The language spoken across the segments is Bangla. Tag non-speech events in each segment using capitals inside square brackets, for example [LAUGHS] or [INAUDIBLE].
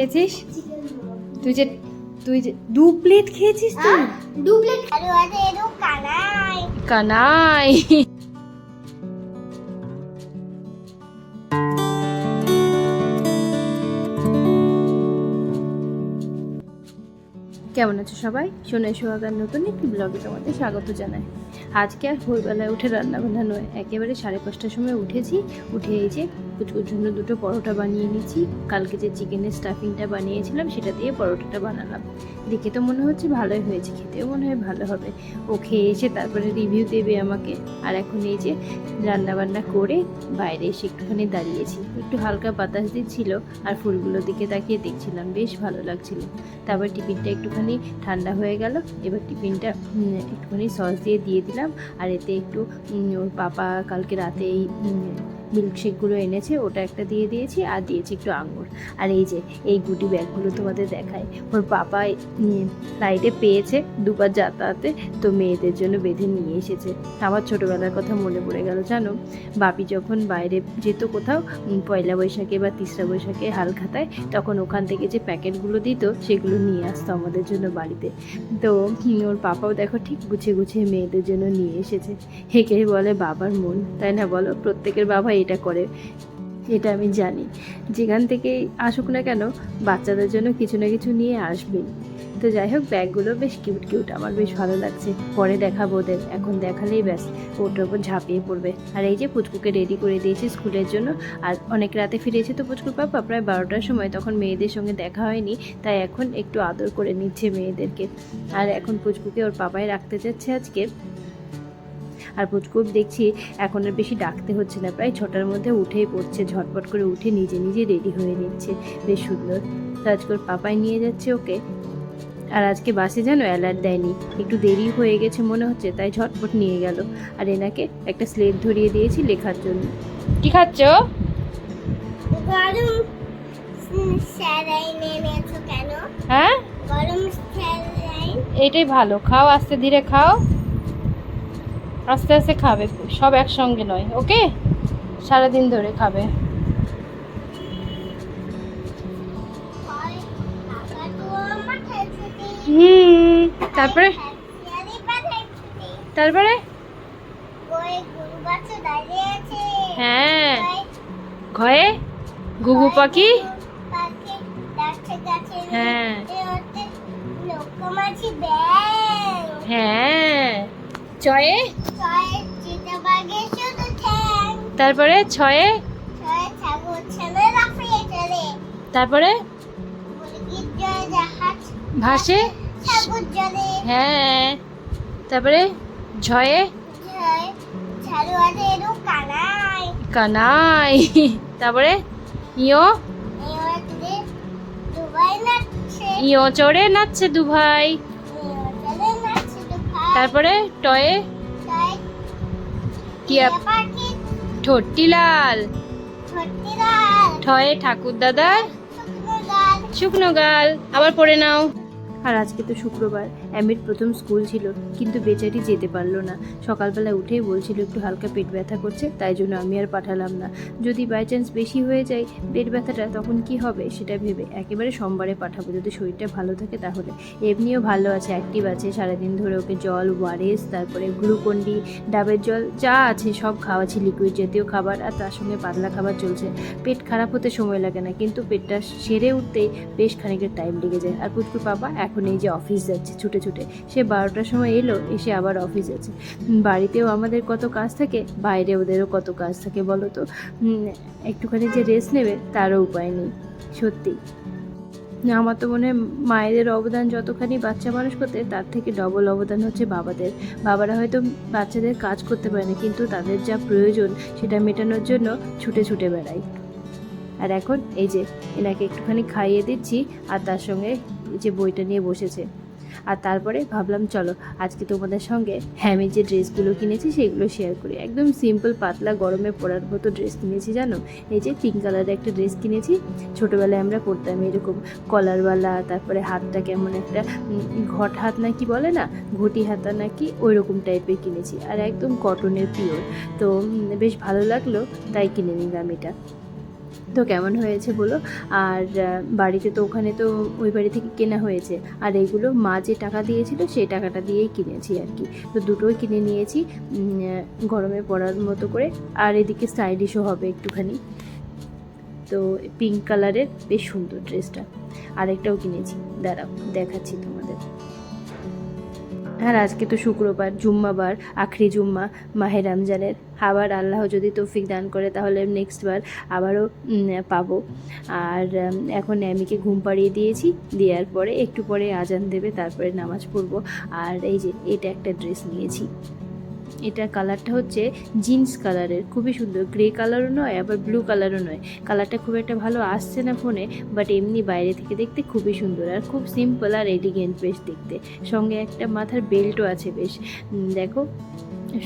খেয়েছিস? তুই যে তুই যে দু প্লেট খেয়েছিস তুই দু প্লেট কানাই। কানাই। কেমন আছো সবাই? সোনাই সোহাগার নতুন একটি ব্লগে তোমাদের স্বাগত জানাই। আজকে আর ভোরবেলায় উঠে রান্না বান্না নয় একেবারে সাড়ে পাঁচটার সময় উঠেছি উঠে এই যে কুচকুর জন্য দুটো পরোটা বানিয়ে নিয়েছি। কালকে যে চিকেনের স্টাফিংটা বানিয়েছিলাম, সেটা দিয়ে পরোটাটা বানালাম। দেখে তো মনে হচ্ছে ভালোই হয়েছে, খেতেও মনে হয় ভালো হবে। ও খেয়ে এসে তারপরে রিভিউ দেবে আমাকে। আর এখন এই যে রান্নাবান্না করে বাইরে এসে একটুখানি দাঁড়িয়েছি। একটু হালকা বাতাস দিচ্ছিল আর ফুলগুলোর দিকে তাকিয়ে দেখছিলাম, বেশ ভালো লাগছিল। তারপর টিফিনটা একটুখানি ঠান্ডা হয়ে গেল। এবার টিফিনটা একটুখানি সস দিয়ে দিয়ে দিলাম। আর এতে একটু ওর পাপা কালকে রাতে এই মিল্কশেকগুলো এনেছে, ওটা একটা দিয়ে দিয়েছি আর দিয়েছি একটু আঙুর। আর এই যে, এই গুটি ব্যাগগুলো তোমাদের দেখায় ওর পাপা ফ্লাইটে পেয়েছে দুবার যাতায়াতে, তো মেয়েদের জন্য বেঁধে নিয়ে এসেছে। আমার ছোটোবেলার কথা মনে পড়ে গেল, জানো? বাপি যখন বাইরে যেত কোথাও পয়লা বৈশাখে বা তিসরা বৈশাখে হালখাতায়, তখন ওখান থেকে যে প্যাকেটগুলো দিত, সেগুলো নিয়ে আসতো আমাদের জন্য বাড়িতে। তো ওর পাপাও দেখো ঠিক গুছিয়ে গুছিয়ে মেয়েদের জন্য নিয়ে এসেছে। হেকে বলে বাবার মন, তাই না বলো? প্রত্যেকের বাবা এটা করে, এটা আমি জানি। যেখান থেকে আসুক না কেন, বাচ্চাদের জন্য কিছু না কিছু নিয়ে আসবেই। তো যাই হোক, ব্যাগগুলো বেশ কিউট কিউট, আমার বেশ ভালো লাগছে। পরে দেখাবো ওদের। এখন দেখালেই ব্যাস, ওটার উপর ঝাঁপিয়ে পড়বে। আর এই যে পুচকুকে রেডি করে দিয়েছি স্কুলের জন্য, আর অনেক রাতে ফিরেছে তো পুচকুর পাপা, প্রায় বারোটার সময়, তখন মেয়েদের সঙ্গে দেখা হয়নি, তাই এখন একটু আদর করে নিচ্ছে মেয়েদেরকে। আর এখন পুচকুকে ওর পাপাই রাখতে যাচ্ছে আজকে। আর পুচকুর দেখছি এখন আর বেশি ডাকতে হচ্ছে না। প্রায় ছটার মধ্যে উঠেই পড়ছে ঝটপট করে উঠে নিজে নিজে রেডি হয়ে নিচ্ছে। বেশ সুন্দর। তো আজকে ওর পাপাই নিয়ে যাচ্ছে ওকে। আর আজকে বাসে যেন অ্যালার্ট দেয়নি। একটু দেরি হয়ে গেছে মনে হচ্ছে তাই ঝটপট নিয়ে গেল। আর এনাকে একটা স্লেট ধরিয়ে দিয়েছি লেখার জন্য। কি খাচ্ছ? গরম হ্যাঁ? গরম স্যালাই ভালো। খাও আস্তে ধীরে খাও। আস্তে আস্তে খাবে সব একসঙ্গে নয় ওকে? সারাদিন ধরে খাবে। হুম তারপরে? তারপরে? হ্যাঁ। ঘয়ে? ঘুঘু পাখি? হ্যাঁ। হ্যাঁ। চয়ে? তারপরে ছয়ে? তারপরে? ভাসে? হ্যাঁ। তারপরে? ঝয়ে? কানাই তারপরে? ইয়ো? ইয়ো চড়ে নাচছে দুভাই তারপরে? টয়ে? টিয়া টিয়া পাখি ঠোঁটটি লাল ভর্তি লাল ঠয়ে ঠাকুর দাদার শুকনো গাল শুকনো গাল। আবার পড়ে নাও। আর আজকে তো শুক্রবার। অ্যামির প্রথম স্কুল ছিল, কিন্তু বেচারি যেতে পারল না। সকালবেলা উঠেই বলছিল, একটু হালকা পেট ব্যথা করছে, তাই জন্য আমি আর পাঠালাম না। যদি বাই চান্স বেশি হয়ে যায় পেট ব্যথাটা, তখন কি হবে সেটা ভেবে একেবারে সোমবারে পাঠাবো। যদি শরীরটা ভালো থাকে তাহলে। এমনিও ভালো আছে অ্যাক্টিভ আছে, সারাদিন ধরে ওকে জল, ওয়ারেস, তারপরে গ্লুকন্ডি, ডাবের জল, যা আছে সব খাওয়াচ্ছি লিকুইড জাতীয় খাবার, আর তার সঙ্গে পাতলা খাবার চলছে। পেট খারাপ হতে সময় লাগে না, কিন্তু পেটটা সেরে উঠতেই বেশ খানিকের টাইম লেগে যায়। আর পুচকুর পাপা এখন এই যে অফিস যাচ্ছে, ছুটে ছুটে। সে বারোটার সময় এলো, এসে আবার অফিস আছে বাড়িতেও আমাদের কত কাজ থাকে, বাইরে ওদেরও কত কাজ থাকে বলো তো? একটুখানি যে রেস্ট নেবে, তারও উপায় নেই, সত্যি। আমার তো মনে হয় মায়েদের অবদান যতখানি বাচ্চা মানুষ করতে, তার থেকে ডবল অবদান হচ্ছে বাবাদের। বাবারা হয়তো বাচ্চাদের কাজ করতে পারে না, কিন্তু তাদের যা প্রয়োজন, সেটা মেটানোর জন্য ছুটে ছুটে বেড়ায়। আর এখন এই যে, এনাকে একটুখানি খাইয়ে দিচ্ছি, আর তার সঙ্গে যে বইটা নিয়ে বসেছে। আর তারপরে ভাবলাম, চলো আজকে তোমাদের সঙ্গে হ্যামি যে ড্রেসগুলো কিনেছি সেগুলো শেয়ার করি। একদম সিম্পল পাতলা, গরমে পরার মতো ড্রেস কিনেছি, জানো? এই যে পিঙ্ক কালারের একটা ড্রেস কিনেছি। ছোটোবেলায় আমরা পরতাম এরকম কলারওয়ালা তারপরে হাতটা কেমন একটা ঘট হাত না কি বলে না, ঘটি হাতা নাকি ওই রকম টাইপের কিনেছি। আর একদম কটনের পিওর তো বেশ ভালো লাগল, তাই কিনে নিলাম এটা। তো কেমন হয়েছে বলো? আর বাড়িতে তো ওখানে তো ওই বাড়ি থেকে কেনা হয়েছে। আর এইগুলো মা যে টাকা দিয়েছিল সেই টাকাটা দিয়েই কিনেছি আর কি। তো দুটোই কিনে নিয়েছি গরমে পড়ার মতো করে। আর এদিকে স্টাইলিশও হবে একটুখানি। তো পিঙ্ক কালারের বেশ সুন্দর ড্রেসটা। আরেকটাও কিনেছি। দাঁড়াও, দেখাচ্ছি তোমাদের আর আজকে তো শুক্রবার, জুম্মাবার, আখরি জুম্মা, মাহে রমজানের। আবার আল্লাহ যদি তৌফিক দান করে, তাহলে নেক্সট বার আবারও পাবো। আর এখন আমিকে ঘুম পাড়িয়ে দিয়েছি। দেওয়ার পরে একটু পরে আজান দেবে, তারপরে নামাজ পড়ব। আর এই যে, এটা একটা ড্রেস নিয়েছি। এটার কালারটা হচ্ছে জিন্স কালারের, খুবই সুন্দর। গ্রে কালারও নয়, আবার ব্লু কালারও নয়। কালারটা খুব একটা ভালো আসছে না ফোনে, বাট এমনি বাইরে থেকে দেখতে খুবই সুন্দর আর খুব সিম্পল আর এলিগেন্ট বেশ দেখতে। সঙ্গে একটা মাথার বেল্টও আছে বেশ। দেখো,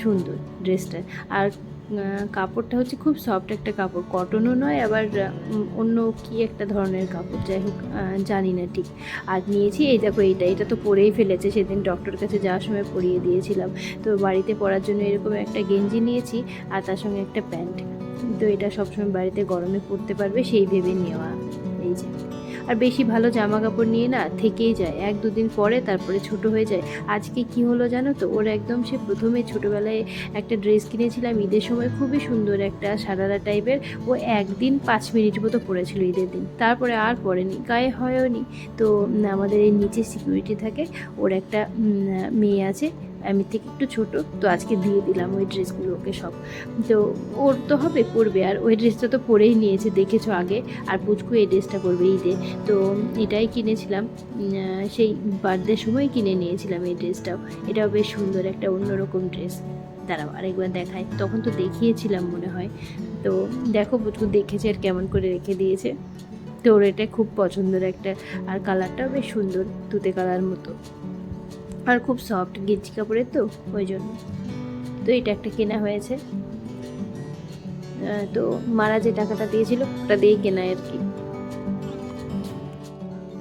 সুন্দর ড্রেসটা। আর কাপড়টা হচ্ছে খুব সফট একটা কাপড়। কটনও নয়, আবার অন্য কি একটা ধরনের কাপড়? যাই হোক জানি না ঠিক। আর নিয়েছি, এই দেখো এইটা এটা তো পরেই ফেলেছে। সেদিন ডক্টর কাছে যাওয়ার সময় পরিয়ে দিয়েছিলাম। তো বাড়িতে পরার জন্য এরকম একটা গেঞ্জি নিয়েছি, আর তার সঙ্গে একটা প্যান্ট। তো এটা সবসময় বাড়িতে গরমে পরতে পারবে, সেই ভেবে নেওয়া। এই যে। আর বেশি ভালো জামা কাপড় নিয়ে না থেকেই যায়। এক দুদিন পরে তারপরে ছোট হয়ে যায়। আজকে কি হলো জানো তো? ওর একদম সে প্রথমে ছোটোবেলায় একটা ড্রেস কিনেছিলাম ঈদের সময়, খুবই সুন্দর একটা সারারা টাইপের। ও একদিন পাঁচ মিনিট মতো পরেছিল ঈদের দিন। তারপরে আর পরেনি গায়ে হয়ওনি তো আমাদের এই নিচে সিকিউরিটি থাকে, ওর একটা মেয়ে আছে। আমি থেকে একটু ছোট, তো আজকে দিয়ে দিলাম ওই ড্রেসগুলো ওকে সব। তো ওর তো হবে পরবে, আর ওই ড্রেসটা তো পরেই নিয়েছে, দেখেছ আগে। আর পুচকু এই ড্রেসটা পরবে ঈদে। তো এটাই কিনেছিলাম সেই বার্থডে সময় কিনে নিয়েছিলাম এই ড্রেসটাও। এটাও বেশ সুন্দর একটা অন্যরকম ড্রেস। দাঁড়াও, আরেকবার দেখায় তখন তো দেখিয়েছিলাম মনে হয়। তো দেখো পুচকু দেখেছে আর কেমন করে রেখে দিয়েছে। তো ওর এটা খুব পছন্দের একটা, আর কালারটাও বেশ সুন্দর, তুতে কালার মতো। আর খুব সফট গেঞ্জি কাপড়ের তো, ওই জন্য। তো এটা একটা কেনা হয়েছে। তো মারা যে টাকাটা দিয়েছিল, ওটা দিয়েই কেনা আর কি।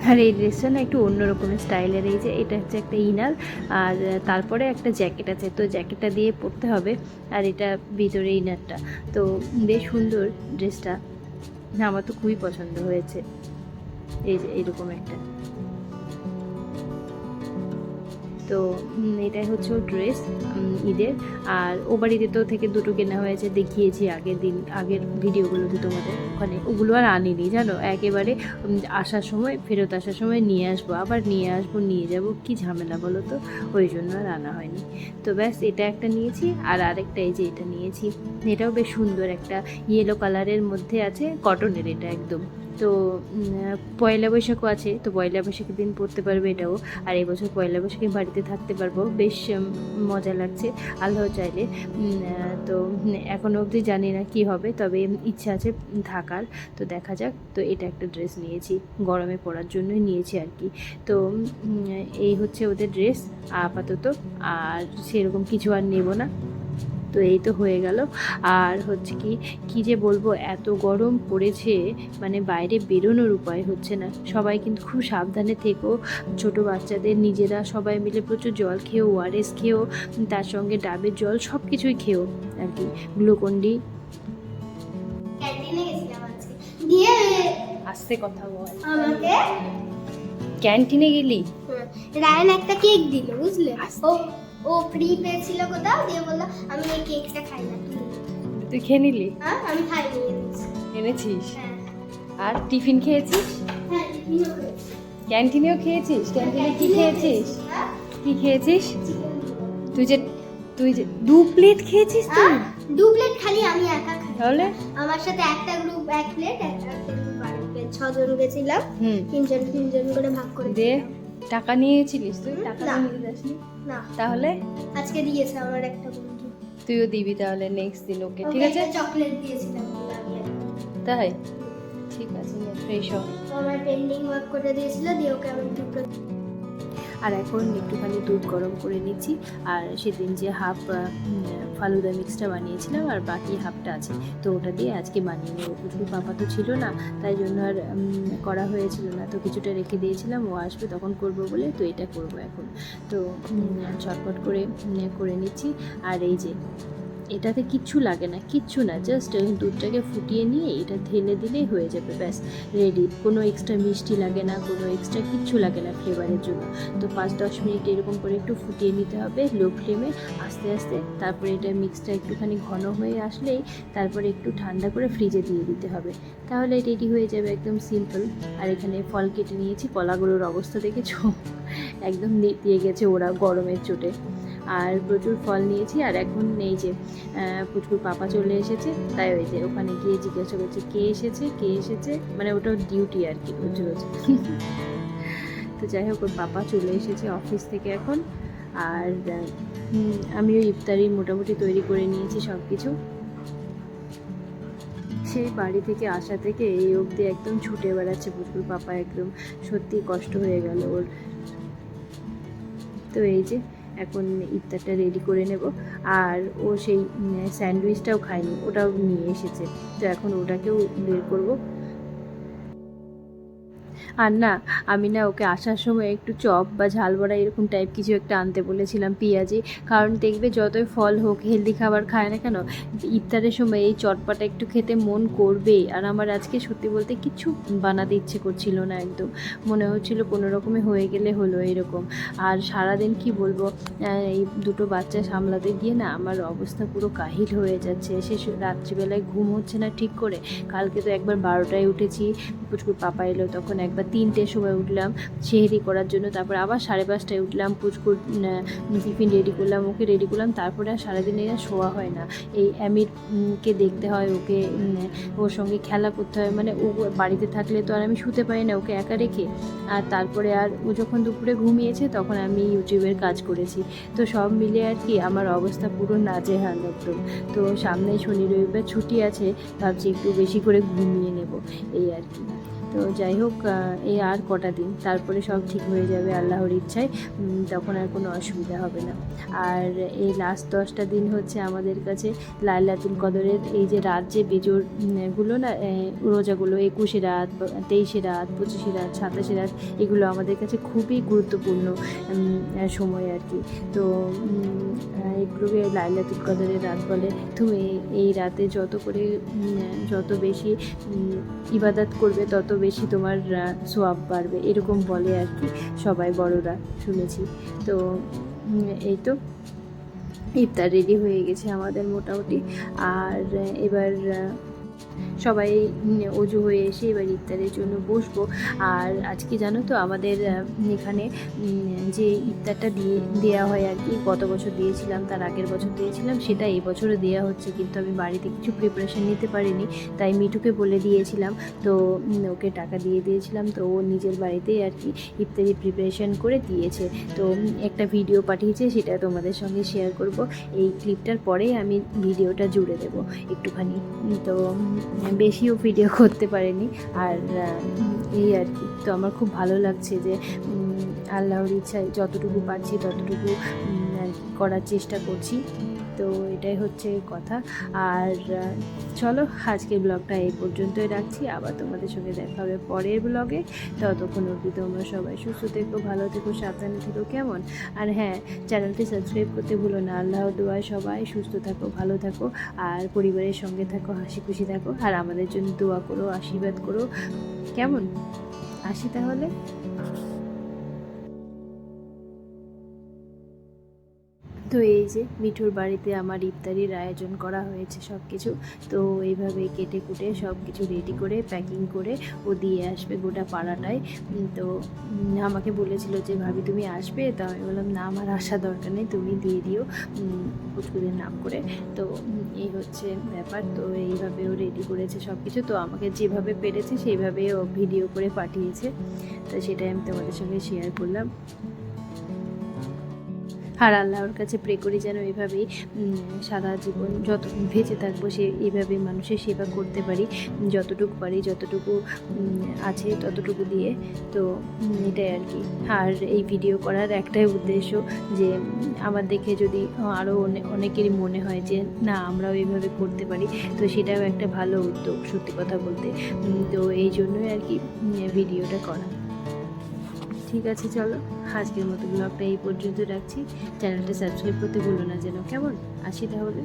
আর এই ড্রেসটা না একটু অন্য রকমের স্টাইলের, এই যে এটা হচ্ছে একটা ইনার, আর তারপরে একটা জ্যাকেট আছে। তো জ্যাকেটটা দিয়ে পরতে হবে, আর এটা ভিতরে ইনারটা। তো বেশ সুন্দর ড্রেসটা। আমার তো খুবই পছন্দ হয়েছে। এই যে, এরকম একটা। তো এটাই হচ্ছে ড্রেস ঈদের। আর ও বাড়িতে তো থেকে দুটো কেনা হয়েছে, দেখিয়েছি আগের দিন, আগের ভিডিওগুলোতে তোমাদের ওখানে। ওগুলো আর আনিনি, জানো? একেবারে আসার সময়, ফেরত আসার সময় নিয়ে আসব, আবার নিয়ে আসব, নিয়ে যাব, কি ঝামেলা বলো তো? ওই জন্য আর আনা হয়নি। তো ব্যাস, এটা একটা নিয়েছি, আর আরেকটা এই যে এটা নিয়েছি। এটাও বেশ সুন্দর একটা ইয়েলো কালারের মধ্যে আছে কটনের এটা একদম। তো পয়লা বৈশাখও আছে, তো পয়লা বৈশাখের দিন পড়তে পারবে এটাও। আর এই বছর পয়লা বৈশাখে বাড়িতে থাকতে পারব, বেশ মজা লাগছে, আল্লাহ চাইলে। তো এখনও অবধি জানি না কি হবে, তবে ইচ্ছা আছে থাকার, তো দেখা যাক, তো এটা একটা ড্রেস নিয়েছি, গরমে পরার জন্যই নিয়েছি আর কি। তো এই হচ্ছে ওদের ড্রেস, আপাতত, আর সেরকম কিছু আর নেব না। তো এই তো হয়ে গেল। আর হচ্ছে কি কি যে বলব এত গরম পড়েছে মানে বাইরে বেরোনোর উপায় হচ্ছে না। সবাই কিন্তু খুব সাবধানে থেকো। ছোট বাচ্চাদের নিজেরা সবাই মিলে প্রচুর জল খেও ওআরএস খেও তার সঙ্গে ডাবের জল সব কিছুই খেও আর কি। গ্লুকন্ডি। আস্তে কথা বল। আমাকে ক্যান্টিনে গেলি? রায়ন একটা কেক দিল বুঝলে? ও ও ফ্রি পেয়েছিল কোথাও? দিয়ে বলল আমি এই কেকটা খাই না তুই খেয়ে নিলি? হ্যাঁ আমি খাই এনেছিস? হ্যাঁ। আর টিফিন খেয়েছিস? হ্যাঁ। ক্যান্টিনেও খেয়েছিস? ক্যান্টিনে কি খেয়েছিস? হ্যাঁ। কি খেয়েছিস? তুই যে তুই যে দু প্লেট খেয়েছিস তুই? দু প্লেট খালি আমি একা খাই। তাহলে? আমার সাথে একটা গ্রুপ এক প্লেট একটা গ্রুপ ছজন গেছিলাম। তিনজন তিনজন করে ভাগ করে দে। টাকা নিয়েছিলিস তুই? টাকা। নিয়ে যাসনি? না। তাহলে? আজকে দিয়েছে আমার একটা বন্ধু। তুইও দিবি তাহলে নেক্সট দিন ওকে ঠিক আছে? চকলেট দিয়েছিলাম তাই? ঠিক আছে ফ্রেশ হ। আমার পেন্ডিং ওয়ার্ক করে দিয়েছিল দিয়ে ওকে আমি আর এখন একটুখানি দুধ গরম করে নিচ্ছি। আর সেদিন যে হাফ ফালুদা মিক্সটা বানিয়েছিলাম আর বাকি হাফটা আছে। তো ওটা দিয়ে আজকে বানিয়ে নেব। পুচকু পাপা তো ছিল না, তাই জন্য আর করা হয়েছিল না। তো কিছুটা রেখে দিয়েছিলাম, ও আসবে তখন করব বলে, তো এটা করব এখন। তো চটপট করে করে নিচ্ছি। আর এই যে এটাতে কিচ্ছু লাগে না, কিচ্ছু না জাস্ট ওই দুধটাকে ফুটিয়ে নিয়ে এটা ঢেলে দিলেই হয়ে যাবে, ব্যাস রেডি কোনো এক্সট্রা মিষ্টি লাগে না, কোনো এক্সট্রা কিচ্ছু লাগে না ফ্লেভারের জন্য। তো পাঁচ দশ মিনিট এরকম করে একটু ফুটিয়ে নিতে হবে লো ফ্লেমে আস্তে আস্তে। তারপরে এটা মিক্সটা একটুখানি ঘন হয়ে আসলেই তারপরে একটু ঠান্ডা করে ফ্রিজে দিয়ে দিতে হবে। তাহলে রেডি হয়ে যাবে একদম সিম্পল আর এখানে ফল কেটে নিয়েছি, কলাগুলোর অবস্থা দেখেছ? একদম নেতিয়ে গেছে ওরা গরমের চোটে। আর প্রচুর ফল নিয়েছি আর এখন এই যে পুচকুর পাপা চলে এসেছে, তাই ওই যে ওখানে গিয়ে জিজ্ঞাসা করছে, কে এসেছে কে এসেছে? মানে ওটা ডিউটি আর কি রোজ রোজ [LAUGHS] তো যাই হোক, ওর পাপা চলে এসেছে অফিস থেকে এখন, আর আমিও ইফতারি মোটামুটি তৈরি করে নিয়েছি সব কিছু সেই বাড়ি থেকে আসা থেকে এই অবধি একদম ছুটে বেড়াচ্ছে পুচকুর পাপা, একদম সত্যি কষ্ট হয়ে গেল ওর। তো এই যে এখন ইফতারটা রেডি করে নেব। আর ও সেই স্যান্ডউইচটাও খায়নি, ওটাও নিয়ে এসেছে। তো এখন ওটাকেও বের করব। আর না, আমি না ওকে আসার সময় একটু চপ বা ঝাল বড়া এরকম টাইপ কিছু একটা আনতে বলেছিলাম পেঁয়াজি। কারণ দেখবে যতই ফল হোক হেলদি খাবার খায় না কেন, ইফতারের সময় এই চটপাটা একটু খেতে মন করবেই। আর আমার আজকে সত্যি বলতে কিছু বানাতে ইচ্ছে করছিল না একদম। মনে হচ্ছিল কোনো রকমে হয়ে গেলে হলো এরকম। আর সারাদিন কি বলব এই দুটো বাচ্চা সামলাতে গিয়ে না আমার অবস্থা পুরো কাহিল হয়ে যাচ্ছে। সে, রাত্রিবেলায় ঘুম হচ্ছে না ঠিক করে। কালকে তো একবার বারোটায় উঠেছি, পুচকুর পাপা এলো তখন একবার তিনটের সময় উঠলাম, সেহেরি করার জন্য, তারপর আবার সাড়ে পাঁচটায় উঠলাম, পুচকুর টিফিন রেডি করলাম, ওকে রেডি করলাম, তারপরে আর সারাদিন শোয়া হয় না। এই অ্যামিরকে দেখতে হয়, ওকে ওর সঙ্গে খেলা করতে হয় মানে ও বাড়িতে থাকলে তো আর আমি শুতে পারি না, ওকে একা রেখে। আর তারপরে আর ও যখন দুপুরে ঘুমিয়েছে, তখন আমি ইউটিউবের কাজ করেছি। তো সব মিলে আর কি আমার অবস্থা পুরো নাজেহাল একদম। তো সামনে শনি রবিবার ছুটি আছে, ভাবছি একটু বেশি করে ঘুমিয়ে নেব, এই আর কি। তো যাই হোক এই আর কটা দিন তারপরে সব ঠিক হয়ে যাবে আল্লাহর ইচ্ছায় তখন আর কোনো অসুবিধা হবে না। আর এই লাস্ট দশটা দিন হচ্ছে আমাদের কাছে লাইলাতুল কদরের এই যে রাত যে বেজোর উম, গুলো না রোজাগুলো একুশে রাত তেইশে রাত পঁচিশে রাত সাতাশে রাত এগুলো আমাদের কাছে খুবই গুরুত্বপূর্ণ সময় আর কি। তো এগুলোকে লাইলাতুল কদরের রাত বলে। তুমি এই রাতে যত করে যত বেশি ইবাদত করবে তত বেশি তোমার সোয়াব বাড়বে, এরকম বলে আর কি সবাই বড়রা শুনেছি। তো এই তো ইফতার রেডি হয়ে গেছে আমাদের মোটামুটি। আর এবার সবাই অজু হয়ে এসে এবার ইফতারের জন্য বসবো। আর আজকে জানো তো আমাদের এখানে যে ইফতারটা দিয়ে দেওয়া হয় আর কি, গত বছর দিয়েছিলাম, তার আগের বছর দিয়েছিলাম, সেটা এই বছরও দেওয়া হচ্ছে, কিন্তু আমি বাড়িতে কিছু প্রিপারেশান নিতে পারিনি, তাই মিঠুকে বলে দিয়েছিলাম। তো ওকে টাকা দিয়ে দিয়েছিলাম, তো ও নিজের বাড়িতেই আর কি ইফতারি প্রিপারেশান করে দিয়েছে। তো একটা ভিডিও পাঠিয়েছে, সেটা তোমাদের সঙ্গে শেয়ার করব। এই ক্লিপটার পরেই আমি ভিডিওটা জুড়ে দেবো একটুখানি। তো বেশিও ভিডিও করতে পারিনি। আর এই আর কি। তো আমার খুব ভালো লাগছে যে আল্লাহর ইচ্ছায় যতটুকু পারছি ততটুকু করার চেষ্টা করছি। তো এটাই হচ্ছে কথা। আর চলো আজকের ব্লগটা এই পর্যন্তই রাখছি। আবার তোমাদের সঙ্গে দেখা হবে পরের ব্লগে। ততক্ষণ অবধি তোমরা সবাই সুস্থ থেকো, ভালো থেকো, সাবধানে থেকো, কেমন? আর হ্যাঁ চ্যানেলটি সাবস্ক্রাইব করতে ভুলো না। আল্লাহ দোয়ায় সবাই সুস্থ থাকো, ভালো থাকো। আর পরিবারের সঙ্গে থাকো, হাসি খুশি থাকো। আর আমাদের জন্য দোয়া করো, আশীর্বাদ করো। কেমন? আসি তাহলে। তো এই যে মিঠুর বাড়িতে আমার ইফতারির আয়োজন করা হয়েছে সব কিছু তো এইভাবে কেটে কুটে সব কিছু রেডি করে প্যাকিং করে ও দিয়ে আসবে গোটা পাড়াটায়। তো আমাকে বলেছিল যে, ভাবি, তুমি আসবে? তো আমি বললাম, না, আমার আসা দরকার নেই, তুমি দিয়ে দিও। পুচকুদের নাম করে। তো এই হচ্ছে ব্যাপার। তো এইভাবে ও রেডি করেছে সব কিছু তো আমাকে যেভাবে পেরেছে সেইভাবে ও ভিডিও করে পাঠিয়েছে। তো সেটাই আমি তোমাদের সঙ্গে শেয়ার করলাম। আর আল্লাহর কাছে প্রে করি যেন এভাবেই সারা জীবন যত বেঁচে থাকব সে এইভাবে মানুষের সেবা করতে পারি, যতটুকু পারি, যতটুকু আছে ততটুকু দিয়ে। তো এটাই আর কি। আর এই ভিডিও করার একটাই উদ্দেশ্য যে, আমার দেখে যদি আরও অনেকেরই মনে হয় যে, না, আমরাও এইভাবে করতে পারি। তো সেটাও একটা ভালো উদ্যোগ, সত্যি কথা বলতে। তো এই জন্যই আর কি ভিডিওটা করা। ঠিক আছে, চলো। আজকের মতো ব্লগটা এই পর্যন্ত রাখছি। চ্যানেলটা সাবস্ক্রাইব করতে ভুলো না যেন, কেমন? আসি তাহলে।